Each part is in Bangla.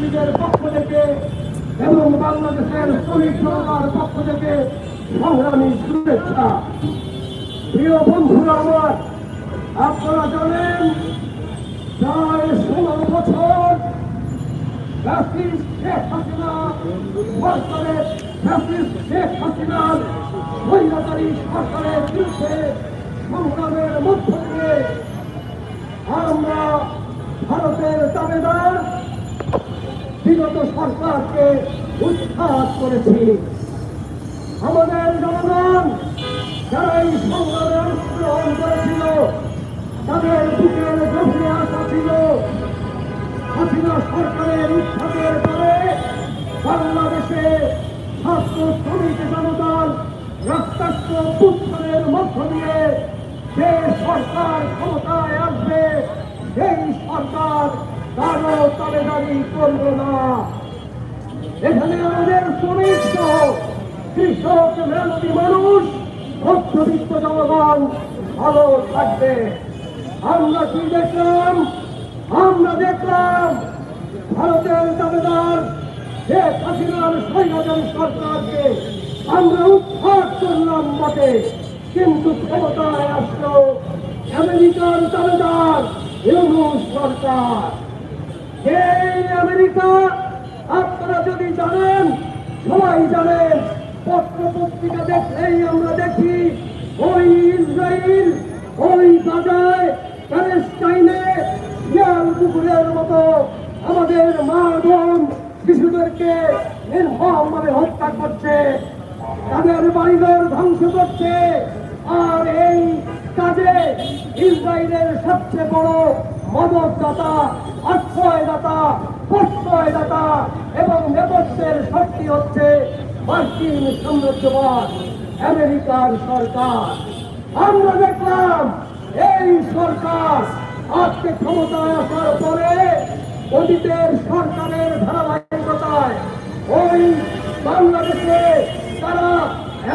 লীগের পক্ষ থেকে এবং বাংলাদেশের শ্রমিক জনতার পক্ষ থেকে সংগ্রামী শুভেচ্ছা। প্রিয় বন্ধুরা আমার, আপনারা জানেন, প্রায় ষোলো বছর আমরা ভারতের দাবেদার বিগত সরকারকে উৎখাত করেছি। আমাদের জনগণ যারা এই সংগ্রামে অংশগ্রহণ করেছিল, তাদের বুকের গভীরে আশা ছিল, হাসিনা সরকারের উৎখাতের পরে বাংলাদেশে ছাত্র শ্রমিক জনতার রক্তাক্ত উত্থানের মধ্য দিয়ে যে সরকার ক্ষমতায় আসবে, সেই সরকার কারও তাবেদারি করবে না। এখানে আমাদের শ্রমিক সহ কৃষক মেহনতি মানুষ, মধ্যবিত্ত জনগণ ভালো থাকবে। আমরা কি দেখলাম? আমরা দেখলাম ভারতের দাবেদার শেখ হাসিনার স্বৈরাচারী সরকারকে আমরা উৎখাত করলাম বটে। কিন্তু ক্ষমতায় আসলো আমেরিকার দাবেদার ইউনুস সরকার। এই আমেরিকা, আপনারা যদি জানেন, সবাই জানেন পত্র পত্রিকা দেখলেই আমরা দেখি, ওই ইসরায়েল ওই গাজায়, প্যালেস্টাইনে শিয়াল কুকুরের মতো আমাদের মা বোন শিশুদেরকে নির্মমভাবে হত্যা করছে, তাদের বাড়িঘর ধ্বংস করছে, আর এই কাজে ইসরায়েলের সবচেয়ে বড় মদতদাতা আশ্রয়দাতা প্রশ্রয়দাতা এবং নেপথ্যের শক্তি হচ্ছে মার্কিন সাম্রাজ্যবাদ, আমেরিকার সরকার। আমরা দেখলাম এই সরকার আজকে ক্ষমতায় আসার পরে অতীতের সরকারের ধারাবাহিকতায় ওই বাংলাদেশে তারা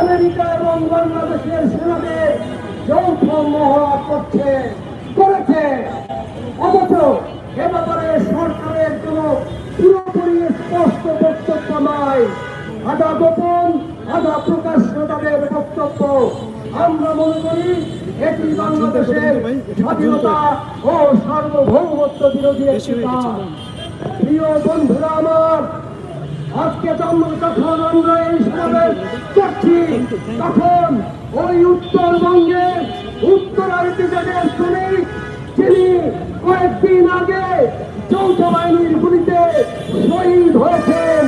আমেরিকা এবং বাংলাদেশের সেনাদের যৌথ মহড়া করছে, করেছে। অথচ এ সরকারের কোন পুরোপুরি স্পষ্ট বক্তব্য নয় আধা গোপন, আধা প্রকাশ্য তাদের বক্তব্য। আমরা মনে করি এটি বাংলাদেশের স্বাধীনতা ও সার্বভৌমত্ব বিরোধী একটি কাজ। প্রিয় বন্ধুরা আমার, আজকে যখন আমরা এই সমাবেশ করছি, তখন ওই উত্তরবঙ্গে উত্তরায়িত যাদের শ্রমিক যিনি কয়েকদিন আগে যৌথ বাহিনীর গুলিতে শহীদ হয়েছেন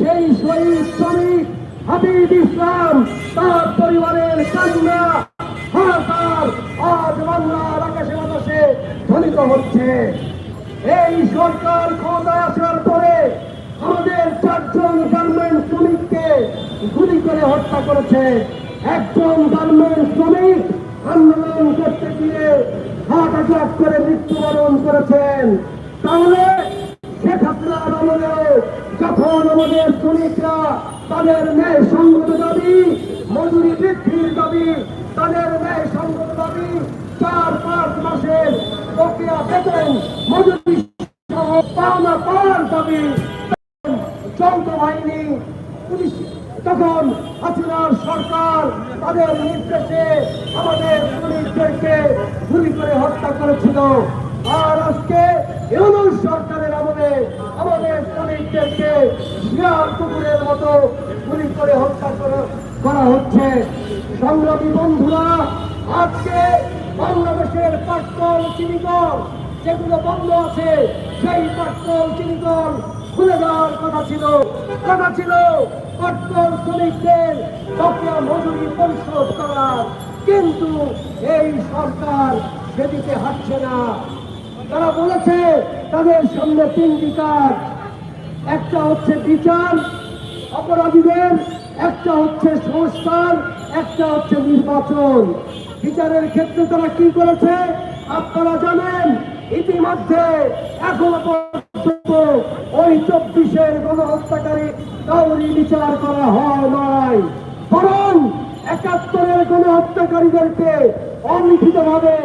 সেই শহীদ শ্রমিক হাবিব ইসলাম, তার পরিবারের কান্না, হাহাকার আজ বাংলার আকাশে বাতাসে ধ্বনিত হচ্ছে। এই সরকার ক্ষমতায় আসার পরে আমাদের চারজন গার্মেন্ট শ্রমিককে গুলি করে হত্যা করেছে। একজন গার্মেন্ট শ্রমিক আন্দোলন করতে গিয়ে হার্ট অ্যাটাক করে মৃত্যুবরণ করেছেন। তাহলে শেখ হাসিনার আমলেও যখন আমাদের শ্রমিকরা তাদের ন্যায় সঙ্গত দাবি, মজুরি বৃদ্ধির দাবি, তাদের ন্যায় সঙ্গত দাবি চার, পাঁচ মাসের প্রক্রিয়া বেতন, মজুরি সহ পাওনা পাওয়ার দাবি যৌথ বাহিনী পুলিশ তখন হাসিনার সরকার তাদের নির্দেশে আমাদের শ্রমিকদেরকে গুলি করে হত্যা করেছিল। আর আজকে সরকারের আমলে আমাদের শ্রমিকদেরকে শিয়াল কুকুরের মতো গুলি করে হত্যা করা হচ্ছে। সংগ্রামী বন্ধুরা, আজকে বাংলাদেশের পাটকল চিনিকল, যেগুলো বন্ধ আছে, সেই পাটকল চিনিকল খুলে দেওয়ার কথা ছিল কথা ছিল পাটকল শ্রমিকদের বকেয়া মজুরি পরিশোধ করার। কিন্তু এই সরকার সেদিকে হাঁটছে না। তারা বলেছে, তাদের সামনে তিনটি কাজ। একটা হচ্ছে বিচার, অপরাধীদের। একটা হচ্ছে সংস্কার, একটা হচ্ছে নির্বাচন। বিচারের ক্ষেত্রে তারা কি করেছে? আপনারা জানেন, ইতিমধ্যে এখনও পর্যন্ত ওই চব্বিশের গণহত্যাকারী কাউরি বিচার করা হয় নাই। বরং একাত্তরের কোন হত্যাকারীদেরকে অলিখিত ভাবে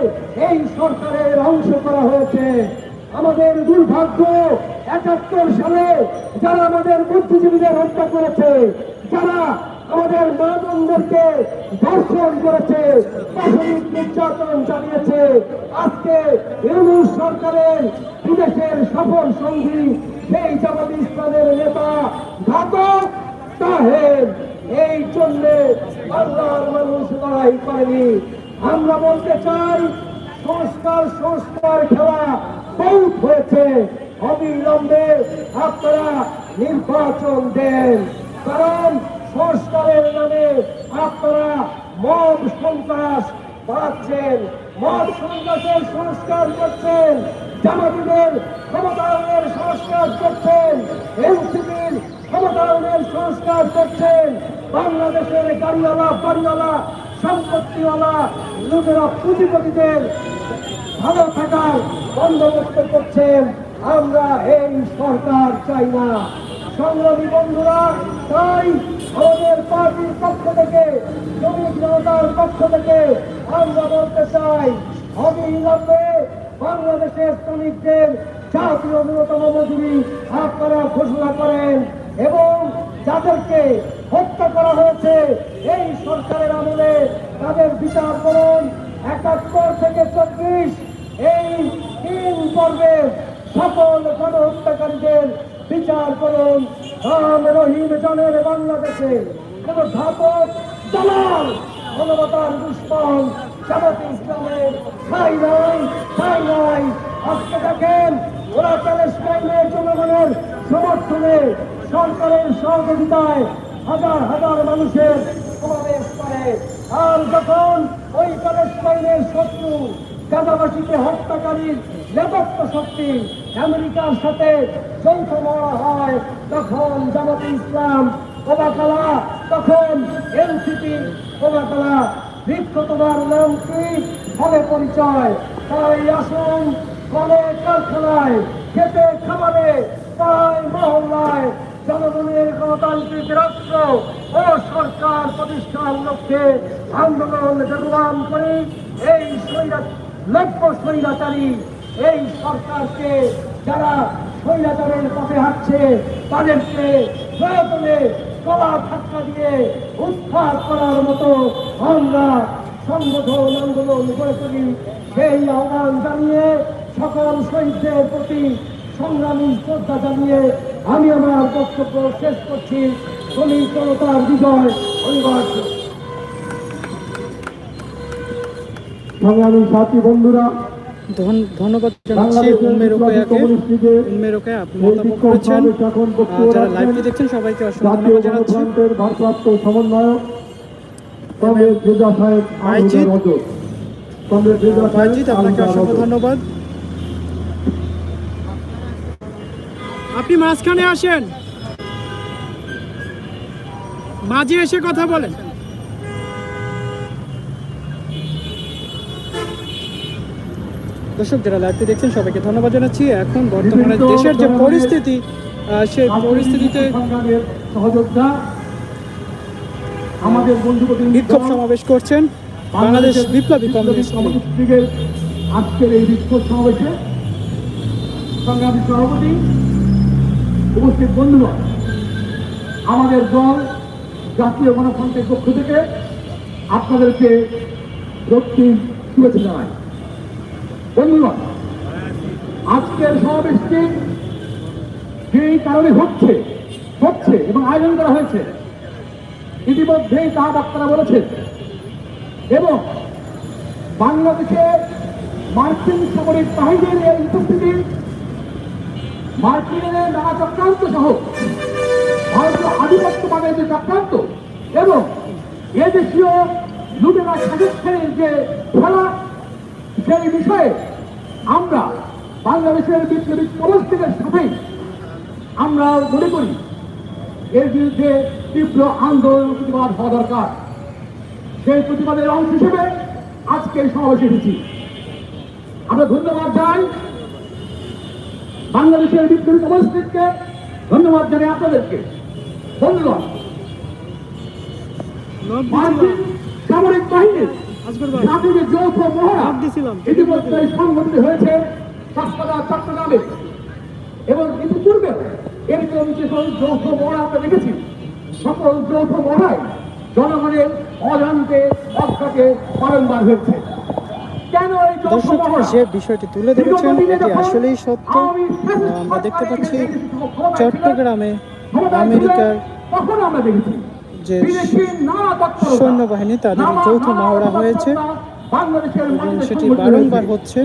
এই সরকারের অংশ করা হয়েছে। আমাদের দুর্ভাগ্য, একাত্তর সালে যারা আমাদের বুদ্ধিজীবীদের হত্যা করেছে, যারা আমাদের মা বোনদেরকে ধর্ষণ করেছে, প্রাথমিক নির্যাতন চালিয়েছে। আজকে ইউনুস সরকারের বিদেশের সফল সঙ্গী, সেই জামাত ইসলামের নেতা ঘাতক তাহের। এই জন্য বাংলার মানুষ লড়াই করেনি। আমরা বলতে চাই, সংস্কার সংস্কার খেলা বহুত হয়েছে। অবিলম্বে আপনারা নির্বাচন দেন। কারণ সংস্কারের নামে আপনারা মব সন্ত্রাস বাড়াচ্ছেন, মব সন্ত্রাসের সংস্কার করছেন, জামাতিদের ক্ষমতায়নের সংস্কার করছেন, এনসিপির ক্ষমতায়নের সংস্কার করছেন, বাংলাদেশের গাড়িওয়ালা, বাড়িওয়ালা, সম্পত্তিওয়ালা লোকেরা পুঁজিপতিদের ভালো থাকার বন্দোবস্ত করছেন। আমরা এই সরকার চাই না। সংগ্রামী বন্ধুরা, তাই আমাদের পার্টির পক্ষ থেকে শ্রমিক জনতার পক্ষ থেকে আমরা বলতে চাই, অবিলম্বে বাংলাদেশের শ্রমিকদের জাতীয় ন্যূনতম মজুরি আপনারা ঘোষণা করেন এবং যাদেরকে হত্যা করা হয়েছে, এই সরকারের আমলে তাদের বিচার করুন। একাত্তর থেকে চব্বিশ, এই তিন পর্বের সকল গণহত্যাকারীদের বিচার করুন। রাম রহিম জনের বাংলাদেশে। কোন ঘাতক, দালাল মানবতার দুশ্মন জামাতে ইসলামের ঠাই নাই ঠাই নাই। আজকে দেখেন, ওরা প্যালেস্টাইনের জনগণের সমর্থনে সরকারের সহযোগিতায় হাজার হাজার মানুষের সমাবেশ করে। আর যখন ওই প্যালেস্টাইনের শত্রু গাজাবাসীকে হত্যাকারীর নেপথ্য শক্তি আমেরিকার সাথে যৌথ মরা হয়, তখন জামাতে ইসলাম ওবাকালা তখন এনসিপি ওবাকালা বৃক্ষ তোমার নাম কি হবে পরিচয়। তাই আসুন কলে কারখানায়, খেতে খামারে পায় মহল্লায়। জনগণের গণতান্ত্রিক রাষ্ট্র ও সরকার প্রতিষ্ঠার লক্ষ্যে আন্দোলন সংগ্রাম করি। এই লক্ষ্য স্বৈরাচারী এই সরকারকে যারা স্বৈরাচারের পথে হাঁটছে, তাদেরকে প্রয়োজনে কলা ধাক্কা দিয়ে উৎখাত করার মতো আমরা সংগঠন আন্দোলন করে তুলি। সেই আহ্বান জানিয়ে সকল শহীদদের প্রতি সংগ্রামী শ্রদ্ধা জানিয়ে আমি আমার বক্তব্য শেষ করছি। শ্রমিক জনতার বিজয় অনিবার্য। সংগ্রামী সাথী বন্ধুরা ধন্যবাদ জানাচ্ছি উম্মের ওকে আপনি করেছেন। যারা লাইভটি দেখছেন সবাইকে অসংখ্য ধন্যবাদ জানাচ্ছি। ভারপ্রাপ্ত সমন্বয়ক বাইজিৎ আপনাকে অসংখ্য ধন্যবাদ। আপনি মাঝখানে আসেন। মাঝে এসে কথা বলেন। দর্শক যারা লাইভটি দেখছেন সবাইকে ধন্যবাদ জানাচ্ছি এখন বর্তমানে দেশের যে পরিস্থিতি সেই পরিস্থিতিতে সহযোদ্ধা আমাদের বন্ধু বিক্ষোভ সমাবেশ করছেন বাংলাদেশ বিপ্লবী। কমিউনিস্ট লীগের আজকের এই বিক্ষোভ সমাবেশে সংগ্রামী সভাপতি উপস্থিত বন্ধুগণ আমাদের দল জাতীয় গণফ্রন্টের পক্ষ থেকে আপনাদেরকে রক্তিম শুভেচ্ছা জানাই বন্ধুগণ, আজকের সমাবেশটি যেই কারণে হচ্ছে হচ্ছে এবং আয়োজন করা হয়েছে। ইতিমধ্যেই তা ডাক্তারা বলেছেন। এবং বাংলাদেশে মার্কিন সামরিক বাহিনীর এই উপস্থিতি, মার্কিনের নানা চক্রান্ত সহ ভারতীয় আধিপত্যবাদের যে চক্রান্ত এবং এদেশীয় লুটেরা সাজস্থানের যে খেলা সেই বিষয়ে আমরা বাংলাদেশের বিপ্লবী পরিস্থিতির সাথেই আমরা মনে করি এর বিরুদ্ধে তীব্র আন্দোলন প্রতিবাদ হওয়া দরকার। সেই প্রতিবাদের অংশ হিসেবে আজকে এই সমাবেশে এসেছি। আমরা ধন্যবাদ জানাই বাংলাদেশের বিপ্লবী কমিউনিস্টকে ধন্যবাদ জানাই আপনাদেরকে। ধন্যবাদ। সামরিক বাহিনীর আজকের যৌথ মহড়া। ইতিমধ্যে সংগঠিত হয়েছে হাসপাতাল চট্টগ্রামে। এবং ইতিপূর্বে এরকম যে যৌথ মহড়া আমরা দেখেছি সকল যৌথ মহড়ায় জনগণের অজান্তে অজ্ঞাতে বারংবার হয়েছে। কেন এই দর্শক যে বিষয়টি তুলে ধরেছেন এটি আসলেই সত্য। আমরা দেখতে পাচ্ছি চট্টগ্রামে আমেরিকার তখন আমরা দেখেছি। যে সৈন্যবাহিনী তাদের যৌথ মহড়া হয়েছে এবং সেটি বারংবার হচ্ছে।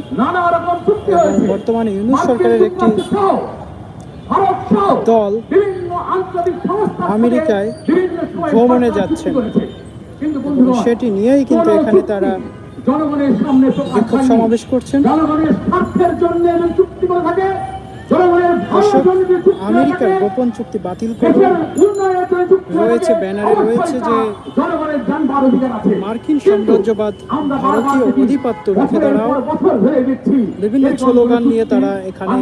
বর্তমানে ইউনুস সরকারের একটি দল আমেরিকায় ভ্রমণে বন্ধুগণ, সেটি নিয়েই কিন্তু এখানে তারা জনগণের সামনে বিক্ষোভ সমাবেশ করছেন। জনগণের স্বার্থের জন্য চুক্তি করে থাকে আমেরিকার গোপন চুক্তি বাতিল করে রয়েছে, ব্যানারে রয়েছে যে মার্কিন সাম্রাজ্যবাদ ভারতীয় অধিপত্য রুখে দাঁড়াও বিভিন্ন স্লোগান নিয়ে তারা এখানে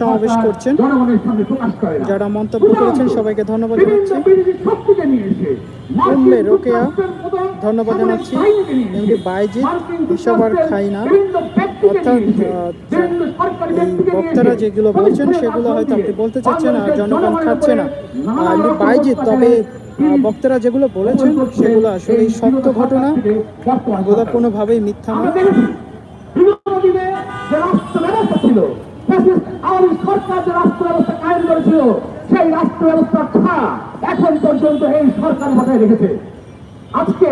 সমাবেশ করছেন। যারা মন্তব্য করেছেন সবাইকে ধন্যবাদ জানাচ্ছি উম্মে রোকেয়া, ধন্যবাদ জানাচ্ছি। এসে বাইজিৎ, আর খাই না। অর্থাৎ, বক্তারা যেগুলো বলছেন সেগুলো হয়তো আপনি বলতে চাচ্ছেন আর জনগণ খাচ্ছে না উপরে তবে বক্তারা যেগুলো বলেছেন সেগুলো আসলে সত্য ঘটনা। এগুলো কোনোভাবেই মিথ্যা নয়। দেখেছি বিগত দিনে যে রাষ্ট্র ব্যবস্থা ছিল ফ্যাসিস্ট আওয়ামী সরকার যে রাষ্ট্র ব্যবস্থা কায়েম করেছিল সেই রাষ্ট্র ব্যবস্থার ছাড়া এখন পর্যন্ত এই সরকার বজায় রেখেছে। আজকে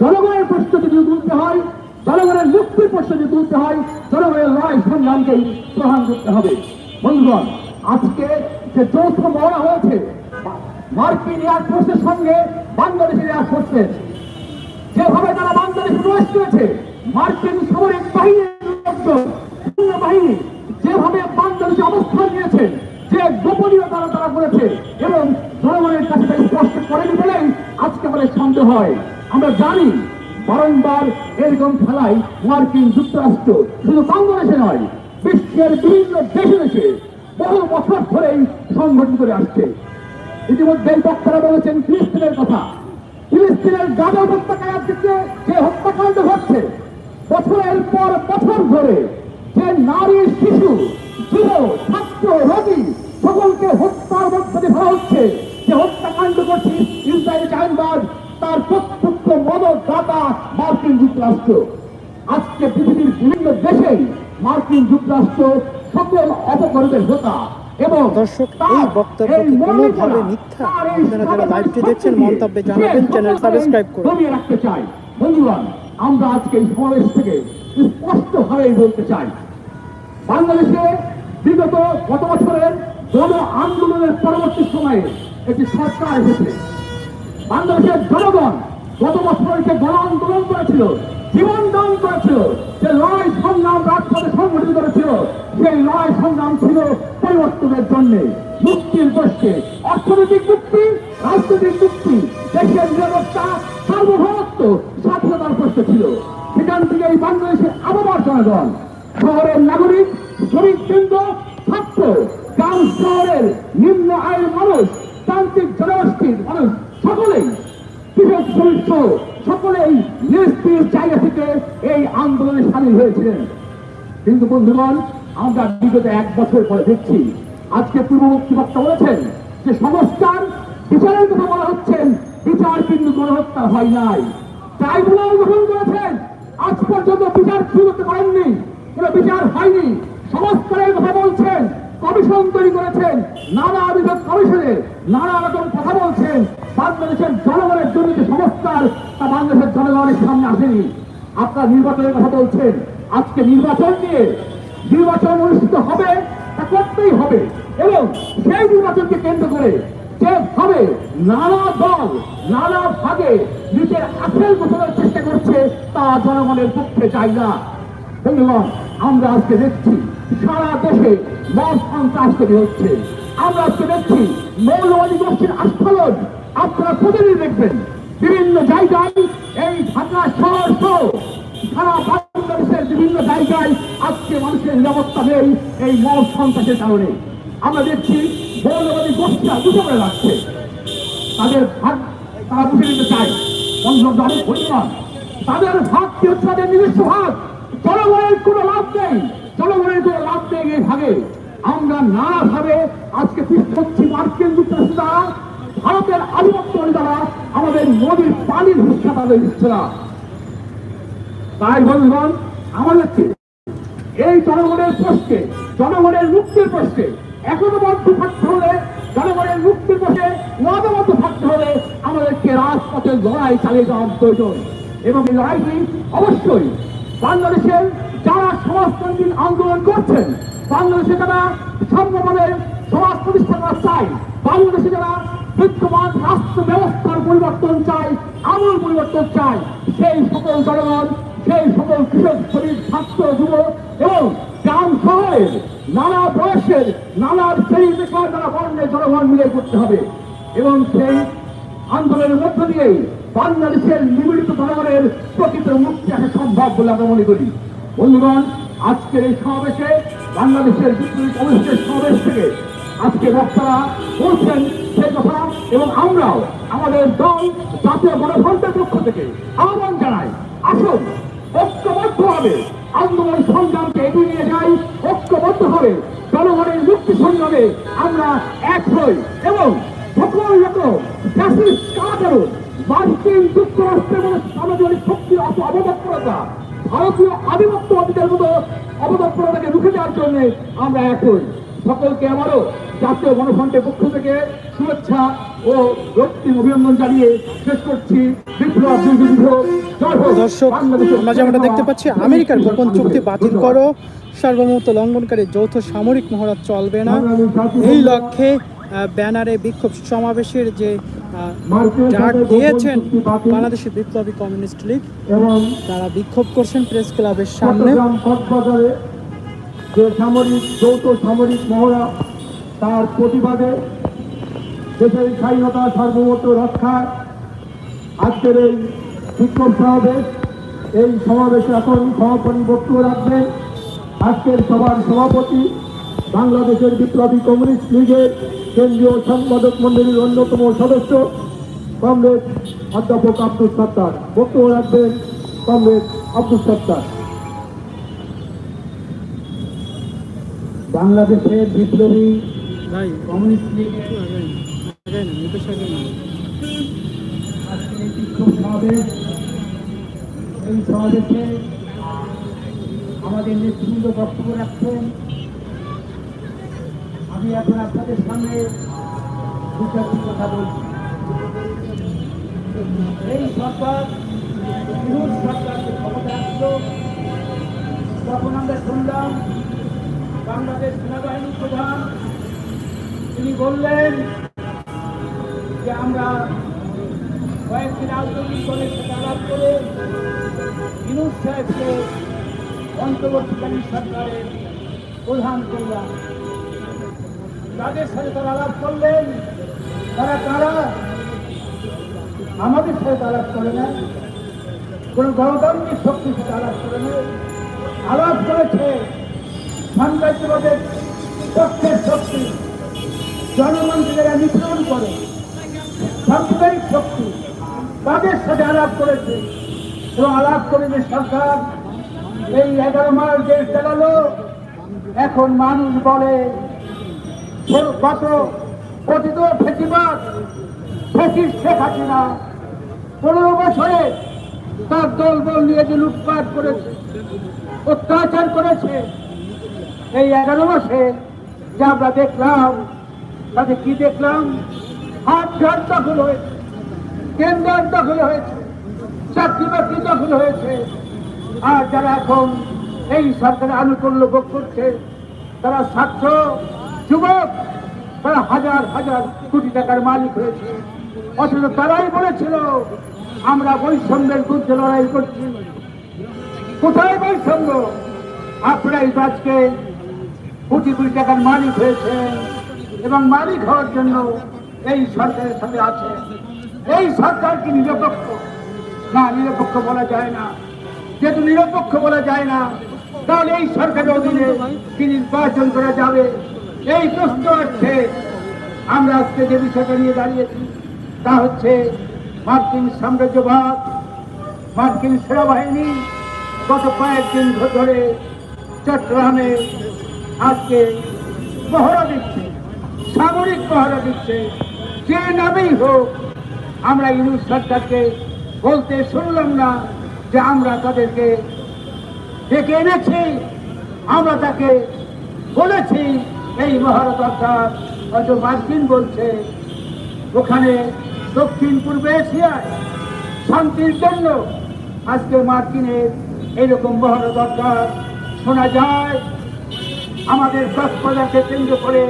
জনগণের প্রশ্ন যদি তুলতে হয় জনগণের মুক্তির প্রশ্ন যদি তুলতে হয় জনগণের লড়াই সংগ্রামকেই প্রধান করতে হবে। বন্ধুগণ আজকে যে যৌথ মহড়া হয়েছে মার্কিন এয়ারফোর্সের সঙ্গে বাংলাদেশের এয়ারফোর্সের যেভাবে তারা বাংলাদেশে প্রবেশ করেছে, মার্কিন সামরিক বাহিনীর বাহিনী যেভাবে বাংলাদেশে অবস্থান নিয়েছে, যে গোপনীয়তা তারা করেছে এবং জনগণের কাছে স্পষ্ট করেনি বলেই আজকে আমাদের সন্দেহ হয়। আমরা জানি বারংবার এরকম খেলায় মার্কিন যুক্তরাষ্ট্র শুধু বাংলাদেশে নয়, বিশ্বের বিভিন্ন দেশে দেশে বহু বছর ধরেই সংগঠিত করে আসছে। ইতিমধ্যে বক্তারা বলেছেন, ফিলিস্তিনের কথা। ফিলিস্তিনের গাজা উপত্যকায় আজকে যে- হত্যাকাণ্ড ঘটছে? বছরের পর বছর ধরে যে নারী, শিশু যুব ছাত্র, রোগী সকলকে হত্যার মধ্যে ফেলা হচ্ছে, যে হত্যাকাণ্ড করছে ইসরায়েল চাইনবাদ তার প্রত্যক্ষ মদত দাতা মার্কিন যুক্তরাষ্ট্র। আজকে পৃথিবীর বিভিন্ন দেশেই মার্কিন যুক্তরাষ্ট্র সকল অপকর্মের হোতা। দর্শক এই বক্তব্য কি কোনোভাবে মিথ্যা। আপনারা যারা লাইভটি দেখছেন মন্তব্যে জানাবেন চ্যানেল সাবস্ক্রাইব করুন। রাখতে চাই। বন্ধুগণ আমরা আজকে এই সমাবেশ থেকে স্পষ্টভাবে বলতে চাই। বাংলাদেশে বিগত গত বছরের গণ আন্দোলনের পরবর্তী সময়ে একটি সরকার এসেছে। বাংলাদেশের জনগণ গত বছর যে গণ আন্দোলন করেছিল জীবন দান করেছিল যে লড়াই সংগ্রাম রাজপথে সংগঠিত করেছিল সেই লড়াই সংগ্রাম ছিল পরিবর্তনের জন্য মুক্তির পক্ষে অর্থনৈতিক মুক্তি, রাজনৈতিক মুক্তি, দেশের নিরাপত্তা সার্বভৌমত্ব স্বাধীনতার প্রশ্ন ছিল। সেখান থেকে এই বাংলাদেশের আবহাওয়ার জনগণ, শহরের নাগরিক, শ্রমিক কেন্দ্র ছাত্র, গ্রাম, শহরের নিম্ন আয়ের মানুষ, তান্ত্রিক জনগোষ্ঠীর মানুষ, সকলেই, কৃষক, শ্রমিক সকলেই নিজ নিজ জায়গা থেকে এই আন্দোলনে সামিল হয়েছিলেন। কিন্তু বন্ধুগণ আমরা বিগত এক বছর পরে দেখছি, আজকে পূর্ববর্তী বক্তা বলেছেন যে সংস্কার বিচারের কথা বলা হচ্ছেন বিচার কিন্তু গণহত্যা হয় নাই। ট্রাইব্যুনাল গঠন করেছেন, আজ পর্যন্ত বিচার শুরু করতে পারেননি, কোনো বিচার হয়নি। সংস্কারের কথা বলছেন, কমিশন তৈরি করেছেন, নানা অভিযোগ কমিশনে নানা রকম কথা বলছেন। বাংলাদেশের জনগণের জন্য যে সংস্কার, তা বাংলাদেশের জনগণের সামনে আসেনি। আপনার নির্বাচনের কথা বলছেন, আজকে নির্বাচন নিয়ে নির্বাচন অনুষ্ঠিত হবে, তা করতেই হবে। এবং সেই নির্বাচনকে কেন্দ্র করে যেভাবে নানা দল, নানা ভাগে নিজের আখেল গোছানোর চেষ্টা করছে, তা জনগণের পক্ষে চাই না। বন্ধুগণ, আমরা আজকে দেখছি সারা দেশে মদ সন্ত্রাস তৈরি হচ্ছে। আমরা আজকে দেখছি মৌলবাদী গোষ্ঠীর আস্ফালন আপনারা প্রতিদিন দেখবেন। বিভিন্ন জায়গায় এই ঢাকা শহর সহ সারা বাংলাদেশের বিভিন্ন জায়গায় আজকে মানুষের নিরাপত্তা নেই এই মদ সন্ত্রাসের কারণে। আমরা দেখছি মৌলবাদী গোষ্ঠীরা দুটো করে রাখছে। তাদের ভাগ তারা বুঝে নিতে চায়। বন্ধু অনেক পরিমাণ তাদের ভাগ কি হচ্ছে? তাদের নিজস্ব ভাগ। জনগণের কোনো লাভ নেই। জনগণের কোনো লাভ নেই এই ভাগে। আমরা নানাভাবে আজকে পৃষ্ঠচ্ছি মার্কিন যুক্তরাষ্ট্র ভারতের আধিপত্য দ্বারা আমাদের নদীর পানির হুৎসা তাদের দিচ্ছে না। তাই বন্ধুগণ আমাদেরকে এই জনগণের প্রশ্নে, জনগণের মুক্তির প্রশ্নে একতাবদ্ধ থাকতে হলে, জনগণের মুক্তির প্রশ্নে ওয়াদাবদ্ধ থাকতে হলে আমাদেরকে রাজপথে লড়াই চালিয়ে যাওয়ার প্রয়োজন। এবং এই লড়াইটি অবশ্যই বাংলাদেশের যারা সমাজতান্ত্রিক আন্দোলন করছেন বাংলাদেশে যারা সাম্যভাবে সমাজ প্রতিষ্ঠা করা চাই বাংলাদেশে যারা বিদ্যমান রাষ্ট্র ব্যবস্থার পরিবর্তন চাই আমূল পরিবর্তন চাই সেই সকল জনগণ সেই সকল কৃষক, শ্রমিক এবং গ্রাম শহরের নানা বয়সের নানা শ্রেণি নানা বর্ণের জনগণ মিলে করতে হবে এবং সেই আন্দোলনের মধ্য দিয়েই বাংলাদেশের নিবিড়িত জনগণের প্রকৃত মুক্তি আসা সম্ভব বলে আমরা মনে করি। বন্ধুগণ, আজকের এই সমাবেশে, বাংলাদেশের বিপ্লবী কমিশনের সমাবেশ থেকে আজকে বক্তারা বলছেন, সেই কথা এবং আমরাও আমাদের দল জাতীয় গণফ্রন্টের পক্ষ থেকে আহ্বান জানাই। আসুন। ঐক্যবদ্ধ হবে আন্দোলন সংগ্রামকে এগিয়ে নিয়ে যাই ঐক্যবদ্ধ হবে জনগণের মুক্তি সংগ্রামে আমরা এক হই এবং সকল রকম মার্কিন যুক্তরাষ্ট্রের মতো সামাজিক শক্তির অত অবদক্ষতা ভারতীয় আধিপত্যবাদীদের মতো অবদক্ষতাকে রুখে দেওয়ার জন্য আমরা এক হই। সকলকে আমারও জাতীয় গণফ্রন্টের পক্ষ থেকে শুভেচ্ছা ও রক্তিম অভিনন্দন জানিয়ে শেষ করছি বিপ্লব দর্শক আমরা যেমনটা দেখতে পাচ্ছি আমেরিকার গোপন চুক্তি বাতিল করো। সার্বভৌমত্ব লঙ্ঘনকারী যৌথ সামরিক মহড়া চলবে না। এই লক্ষ্যে ব্যানারে বিক্ষোভ সমাবেশের যে ডাক দিয়েছেন বাংলাদেশের বিপ্লবী কমিউনিস্ট লীগ তারা বিক্ষোভ করছেন প্রেস ক্লাবের সামনে। যে সামরিক যৌথ সামরিক মহড়া তার প্রতিবাদে দেশের স্বাধীনতা সার্বভৌমত্ব রক্ষায় আজকের এই বিক্ষোভ সমাবেশ এই সমাবেশে এখন সমাপনী বক্তব্য রাখবেন। আজকের সভার সভাপতি বাংলাদেশের বিপ্লবী কমিউনিস্ট লীগের কেন্দ্রীয় সম্পাদক মন্ডলীর অন্যতম সদস্য কংগ্রেস অধ্যাপক আব্দুল সত্তার। বক্তব্য রাখবেন কংগ্রেস আব্দুল সত্তার। বাংলাদেশের বিপ্লবী কমিউনিস্ট লীগ এই আমাদের নেতৃবৃন্দ বক্তব্য রাখছেন। আমি এখন আপনাদের সামনে দু চারটি কথা বলছি। এই সরকার বিরোধ সরকার ক্ষমতা আসলো তখন আমরা শুনলাম বাংলাদেশ সেনাবাহিনী প্রধান, তিনি বললেন আমরা কয়েকটি রাজনৈতিক দলের সাথে আলাপ করে বিনোদ সাহেবকে অন্তর্বর্তীকালীন সরকারের প্রধান করলাম। তাদের সাথে তারা আলাপ করলেন। তারা কারা? আমাদের সাথে আলাপ করে না। কোন গণতান্ত্রিক শক্তির সাথে আলাপ করে না। আলাপ করেছে সাম্রাজ্যবাদের পক্ষের শক্তি। জনগণকে যারা করে। সাম্প্রদায়িক শক্তি তাদের সাথে আলাপ করেছে। এবং আলাপ করে যে সরকার এই এগারো মাস দেশ চালালো, এখন মানুষ বলে, গত পতিত ফেসিবাদ, ফেসিস শেখ হাসিনা পনেরো বছরে তার দল বল নিয়ে যে লুটপাট করেছে, অত্যাচার করেছে, এই এগারো মাসে যা আমরা দেখলাম, তাতে কি দেখলাম? হাত ঘাট দখল হয়েছে, কেন্দ্র দখল হয়েছে, চাকরি বাকরি দখল হয়েছে। আর যারা এখন এই সরকারের আনুকূল্য ভোগ করছে, তারা ছাত্র যুবক, তারা হাজার হাজার কোটি টাকার মালিক হয়েছে। অথচ তারাই বলেছিল, আমরা বৈষম্যের বিরুদ্ধে লড়াই করছি। কোথায় বৈষম্য? আপনারাই তো আজকে কোটি কোটি টাকার মালিক হয়েছে এবং মালিক হওয়ার জন্য এই সরকারের সাথে আছে। এই সরকার কি নিরপেক্ষ? না, নিরপেক্ষ বলা যায় না। যেহেতু নিরপেক্ষ বলা যায় না, তাহলে এই সরকারের অধীনে কি নির্বাচন করা যাবে? এই প্রশ্ন আসছে। আমরা আজকে যে বিষয়টা নিয়ে দাঁড়িয়েছি, তা হচ্ছে মার্কিন সাম্রাজ্যবাদ, মার্কিন সেনাবাহিনী গত কয়েকদিন ধরে চট্টগ্রামে আজকে মহড়া দিচ্ছে, সামরিক মহড়া দিচ্ছে। যে নামেই হোক, আমরা ইউনুস সরকারকে বলতে শুনলাম না যে আমরা তাদেরকে ডেকে এনেছি, আমরা তাকে বলেছি, এই মহড়া দরকার হয়তো মার্কিন বলছে, ওখানে দক্ষিণ পূর্ব এশিয়ায় শান্তির জন্য আজকে মার্কিনের এইরকম মহড়া দরকার শোনা যায়, আমাদের কক্সবাজারকে কেন্দ্র করে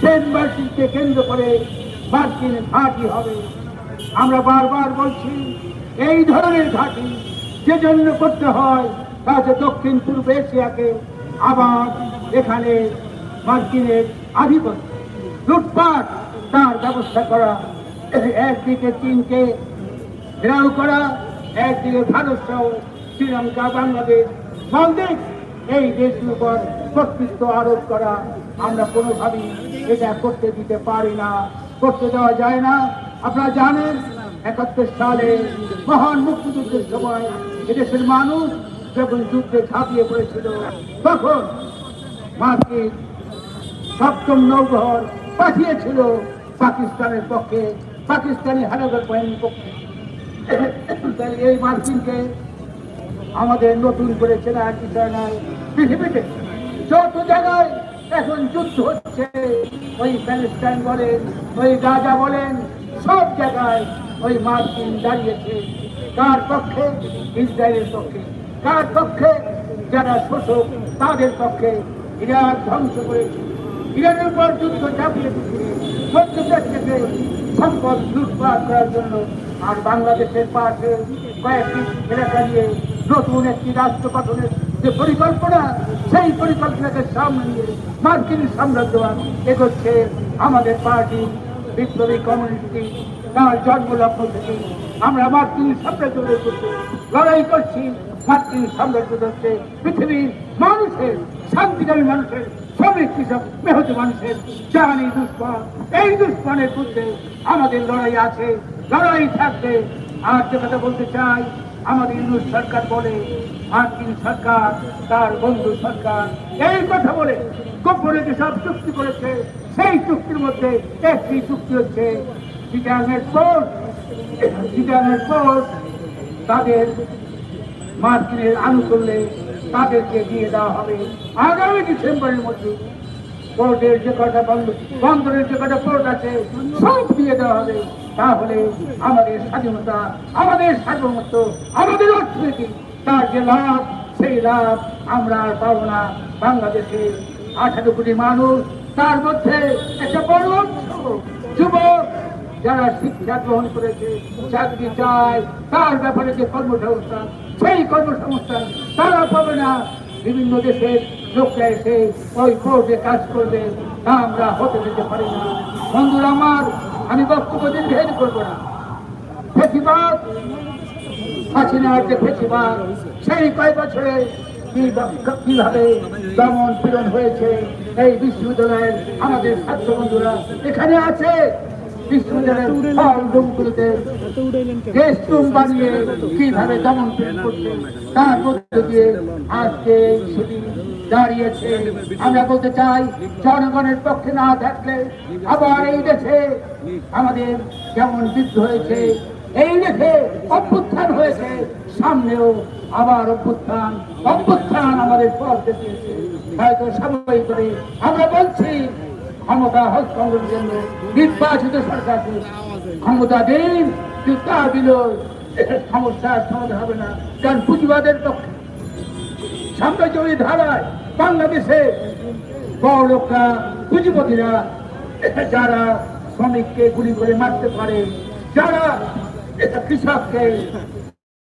সেন্ট মার্টিনকে কেন্দ্র করে মার্কিন ঘাঁটি হবে। আমরা বারবার বলছি, এই ধরনের ঘাঁটি যে জন্য করতে হয়, তা হচ্ছে দক্ষিণ পূর্ব এশিয়াকে আবার এখানে মার্কিনের আধিপত্য। লুটপাট তার ব্যবস্থা করা, একদিকে চীনকে ঘেরাও করা, একদিকে ভারত সহ শ্রীলঙ্কা, বাংলাদেশ, মালদ্বীপ, এই দেশগুলোর উপর কর্তৃত্ব আরোপ করা। আমরা কোনোভাবেই এটা করতে দিতে পারি না। করতে দেওয়া যায় না। আপনারা জানেন, একাত্তর সালে মহান মুক্তিযুদ্ধের সময় এদেশের মানুষ যখন যুদ্ধে ঝাঁপিয়ে পড়েছিল, তখন মার্কিন সপ্তম নৌবহর পাঠিয়েছিল পাকিস্তানের পক্ষে, পাকিস্তানি হানাদার বাহিনীর পক্ষে। তাই এই মার্কিনকে আমাদের নতুন করে চেনা বিষয় নয়, পৃথিবীতে যত জায়গায় এখন যুদ্ধ হচ্ছে। ওই প্যালেস্টাইন বলেন, ওই গাজা বলেন, সব জায়গায় ওই মার্কিন দাঁড়িয়েছে। কার পক্ষে? ইসরায়েলের পক্ষে। কার পক্ষে? যারা শোষক, তাদের পক্ষে। ইরাক ধ্বংস করেছে। ইরানের পর যুদ্ধ চাপিয়ে দিচ্ছে। থেকে সম্পদ লুটপাট করার জন্য। আর বাংলাদেশের পাশে কয়েকটি এলাকা নিয়ে নতুন একটি রাষ্ট্র গঠনের যে পরিকল্পনা সেই পরিকল্পনাকে সামনে নিয়ে মার্কিন সাম্রাজ্যবাদ এগোচ্ছে আমাদের পার্টি বিপ্লবী কমিউনিটি তার জন্ম লক্ষ্য থেকে আমরা মার্কিন সাম্রাজ্যের করতে লড়াই করছি। মার্কিন সাম্রাজ্য হচ্ছে পৃথিবীর মানুষের, শান্তিকামী মানুষের, শ্রমিক কৃষক মেহত মানুষের জানি দুষ্পণ এই দুষ্পণের বিরুদ্ধে আমাদের লড়াই আছে। লড়াই থাকবে। আর যে কথা বলতে চাই আমাদের ইউনুস সরকার বলে, মার্কিন সরকার, তার বন্ধু সরকার, এই কথা বলে, গোপনে যে সব চুক্তি করেছে, সেই চুক্তির মধ্যে একটি চুক্তি হচ্ছে চিটাঙের পোর্ট চিটাঙের পোর্ট তাদের মার্কিনের আনুকূল্যে তাদেরকে দিয়ে দেওয়া হবে। আগামী ডিসেম্বরের মধ্যে পোর্টের যে কটা বন্ধ বন্দরের যে কটা পোর্ট আছে, সব দিয়ে দেওয়া হবে। তাহলে আমাদের স্বাধীনতা, আমাদের সার্বভৌমত্ব, আমাদের অর্থনীতি, তার যে লাভ, সেই লাভ আমরা আর পাবো না। বাংলাদেশের আঠারো কোটি মানুষ, তার মধ্যে একটা বড় অংশ যুবক যারা শিক্ষা গ্রহণ করেছে, চাকরি চায়, তার ব্যাপারে যে কর্মসংস্থান, সেই কর্মসংস্থান তারা পাবে না। বিভিন্ন দেশের লোকরা এসে ওই কোর্টে কাজ করবে, তা আমরা হতে দিতে পারি না। বন্ধুরা আমার আমি বক্তব্য দিন ঘের করব না। ফেসিবাদ, হাসিনার যে ফেসিবাদ, সেই কয় বছরে কীভাবে দমন পীড়ন হয়েছে, এই বিশ্ববিদ্যালয়ের আমাদের ছাত্র বন্ধুরা এখানে আছে। বিশ্ববিদ্যালয়ের কীভাবে দমন পীড়ন করছে, তার মধ্যে দিয়ে আজকে দাঁড়িয়েছে আমরা বলতে চাই, জনগণের পক্ষে না থাকলে আবার এই দেশে আমাদের যেমন যুদ্ধ হয়েছে, এই দেশে অভ্যুত্থান হয়েছে, সামনেও আবার অভ্যুত্থান অভ্যুত্থান আমাদের পথ দেখিয়েছে। হয়তো সাময়িক করে আমরা বলছি, ক্ষমতা হস্তান্তরের জন্য নির্বাচিত সরকারকে ক্ষমতা দিন, কিন্তু তা দিল সমস্যার সমাধান হবে না। কারণ পুঁজিবাদের পক্ষে সাম্রাজ্যবাদী ধারায় বাংলাদেশে বড় পুঁজিপতিরা যারা শ্রমিককে গুলি করে মারতে পারে, যারা কৃষককে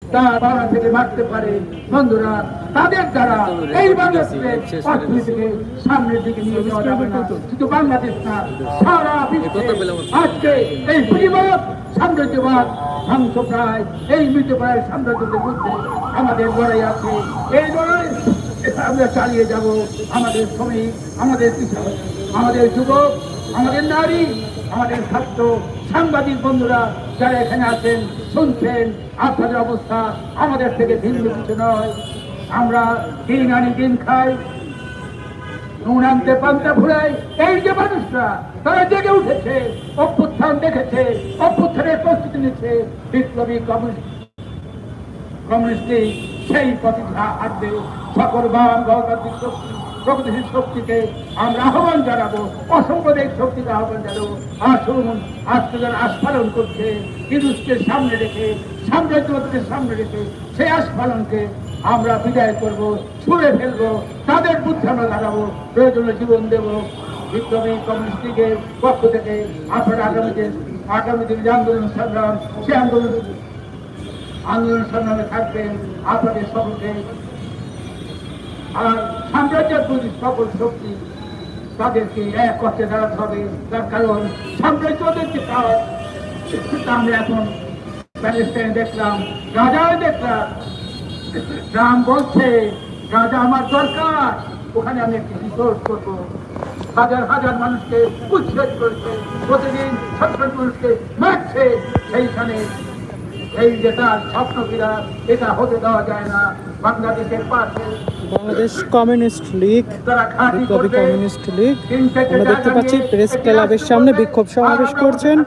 তার বাড়া থেকে মারতে পারে, বন্ধুরা, তাদের দ্বারা এই বাংলাদেশের অর্থনীতিকে সামনের দিকে নিয়ে যাওয়া যাবে না। শুধু বাংলাদেশ না, সারা বিশ্বে আজকে এই পুঁজিবাদ সাম্রাজ্যবাদ ধ্বংস প্রায়, এই মৃত প্রায় সাম্রাজ্যের মধ্যে আমাদের লড়াই আছে। এই লড়াই আমরা চালিয়ে যাব আমাদের শ্রমিক, আমাদের কৃষক, আমাদের যুবক, আমাদের নারী, আমাদের ছাত্র, সাংবাদিক বন্ধুরা যারা এখানে আছেন, শুনছেন, আপনাদের অবস্থা আমাদের থেকে ভিন্ন কিছু নয়। আমরা দিন আনি দিন খাই, নুন আনতে পান্তা ফুরায় এই যে মানুষরা তারা জেগে উঠেছে, অভ্যুত্থান দেখেছে, অভ্যুত্থানের প্রস্তুতি নিচ্ছে। বিপ্লবী কমিউনিস্ট, কমিউনিস্টই সেই প্রতিভা হাঁটবে সকল বাম গণতান্ত্রিক শক্তি, প্রগতিশীল শক্তিকে আমরা আহ্বান জানাব, অসাম্প্রদায়িক শক্তিকে আহ্বান জানাব। আসুন আজকে যারা আস্ফালন করছে ইরুসকে সামনে রেখে, সাম্রাজ্যবাদকে সামনে রেখে সেই আস্ফালনকে আমরা বিদায় করব, ছুঁড়ে ফেলব, তাদের বুদ্ধি আমরা দাঁড়াবো প্রয়োজনে জীবন দেব। বিপ্লবী কমিউনিস্ট লীগের পক্ষ থেকে আপনারা আগামীতে আগামী দিন যে আন্দোলন সংগ্রাম সে আন্দোলন আন্দোলন সংগ্রামে থাকবেন আপনাদের সকলকে। আর সাম্রাজ্যের প্রতি সকল শক্তি তাদেরকে এক করতে দাঁড়াতে হবে। তার কারণ সাম্রাজ্যদেরকে পাওয়ার আমরা এখন প্যালেস্টাইনে দেখলাম, রাজাও দেখলাম। রাম বলছে, রাজা আমার দরকার, ওখানে আমি একটি রিসোর্ট করব। হাজার হাজার মানুষকে উচ্ছেদ করেছে প্রতিদিন ছোট মানুষকে মারছে। সেইখানে এই যেটা স্বপ্নবিরা এটা হতে দেওয়া যায় না। বাংলাদেশের পাশে বাংলাদেশ কমিউনিস্ট লীগ বিপ্লবী কমিউনিস্ট লীগ আমরা দেখতে পাচ্ছি প্রেস ক্লাবের সামনে বিক্ষোভ সমাবেশ করছেন।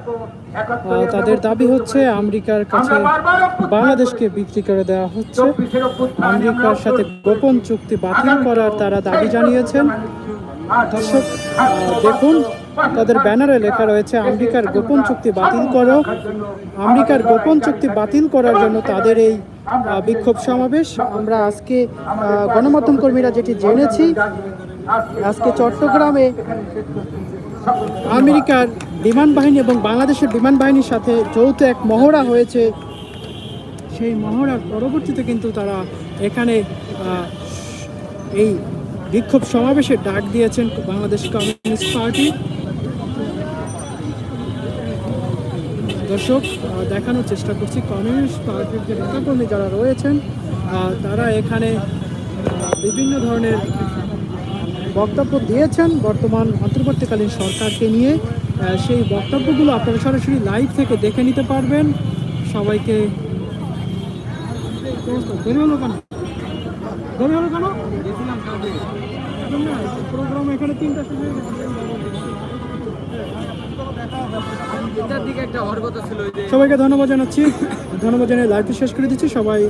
তাদের দাবি হচ্ছে আমেরিকার কাছে বাংলাদেশকে বিক্রি করে দেওয়া হচ্ছে। আমেরিকার সাথে গোপন চুক্তি বাতিল করার তারা দাবি জানিয়েছেন। দেখুন, তাদের ব্যানারে লেখা রয়েছে, আমেরিকার গোপন চুক্তি বাতিল করো। আমেরিকার গোপন চুক্তি বাতিল করার জন্য তাদের এই বিক্ষোভ সমাবেশ। আমরা আজকে গণমাধ্যম কর্মীরা যেটি জেনেছি, আজকে চট্টগ্রামে আমেরিকার বিমান বাহিনী এবং বাংলাদেশের বিমান বাহিনীর সাথে যৌথ এক মহড়া হয়েছে। সেই মহড়ার পরবর্তীতে কিন্তু তারা এখানে এই বিক্ষোভ সমাবেশের ডাক দিয়েছেন বাংলাদেশ কমিউনিস্ট পার্টি। দর্শক দেখানোর চেষ্টা করছি কমিউনিস্ট পার্টির যে নেতাকর্মী যারা রয়েছেন তারা এখানে বিভিন্ন ধরনের বক্তব্য দিয়েছেন বর্তমান অন্তর্বর্তীকালীন সরকারকে নিয়ে। সেই বক্তব্যগুলো আপনারা সরাসরি লাইভ থেকে দেখে নিতে পারবেন। সবাইকে হলো কেন হলো কেন প্রোগ্রাম এখানে তিনটা। সবাইকে ধন্যবাদ জানাচ্ছি ধন্যবাদ জানিয়ে লাইভটি শেষ করে দিচ্ছি সবাই